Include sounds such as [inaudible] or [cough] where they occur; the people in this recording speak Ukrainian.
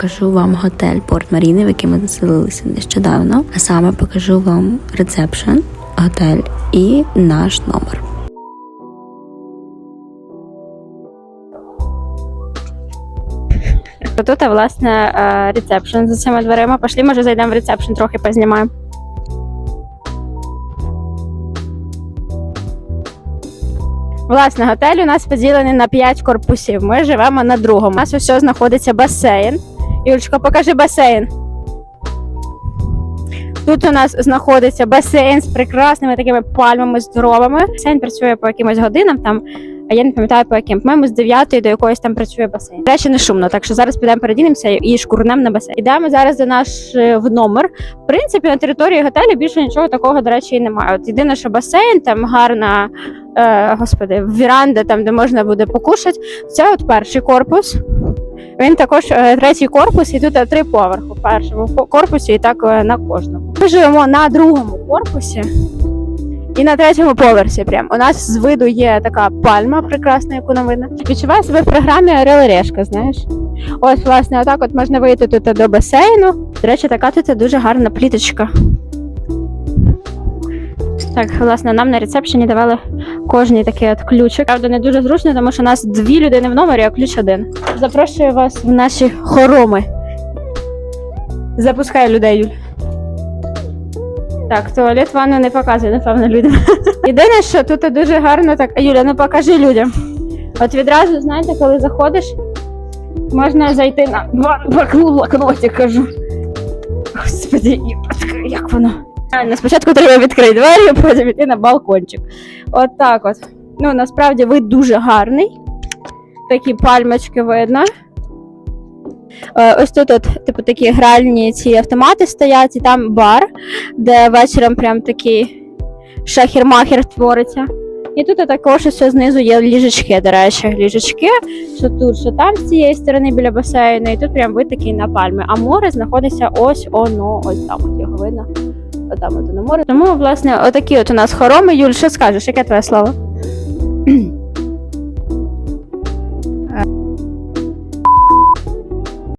покажу вам готель Порт Маріни, в який ми заселилися нещодавно. А саме покажу вам рецепшн, готель і наш номер. Тут, власне, е, рецепшн за цими дверима. Пошли, може, зайдемо в рецепшн, трохи познімаємо. Власне, готель у нас поділений на 5 корпусів. Ми живемо на другому. У нас ось знаходиться басейн. Юлечка, покажи басейн. Тут у нас знаходиться басейн з прекрасними такими пальмами здоровими. Басейн працює по якимось годинам там, а я не пам'ятаю по яким. По-моєму, з 9 до якоїсь там працює басейн. Речі, не шумно, так що зараз підемо передінемося і шкурнемо на басейн. Ідемо зараз до наш е, в номер. В принципі, на території готелю більше нічого такого, до речі, і немає. От єдине, що басейн, там гарна, е, господи, віранда, там де можна буде покушати. Це от перший корпус. Він також е, третій корпус, і тут е, три поверхи в першому корпусі, і так е, на кожному. Ми живемо на другому корпусі і на третьому поверсі. Прям у нас з виду є така пальма прекрасна, яку нам видно. Відчуваю себе в програмі Решка, знаєш. Ось, власне, отак от можна вийти тут до басейну. До речі, така тут дуже гарна пліточка. Так, власне, нам на рецепшені давали кожній такий от ключик. Правда, не дуже зручно, тому що у нас дві людини в номері, а ключ один. Запрошую вас в наші хороми. Запускай людей, Юль. Так, туалет ванну не показує, напевно, людям. [laughs] Єдине, що тут дуже гарно так. Юля, ну покажи людям. От відразу, знаєте, коли заходиш, можна зайти на два блокноті, кажу. Господи, як воно? Правильно, спочатку треба відкрити двері, а потім йти на балкончик. От так от. Ну, насправді вид дуже гарний. Такі пальмочки видно. Е, Ось тут, от, типу, такі гральні ці автомати стоять, і там бар, де вечором прям такий шахер-махер твориться. І тут також ось знизу є ліжечки, до речі, ліжечки, що тут, що там з цієї сторони біля басейну, і тут прям вид такий на пальми. А море знаходиться ось оно, ось там от його видно. Отам от на море. Тому, власне, отакі от у нас хороми. Юль, що скажеш? Яке твоє слово? [clears throat]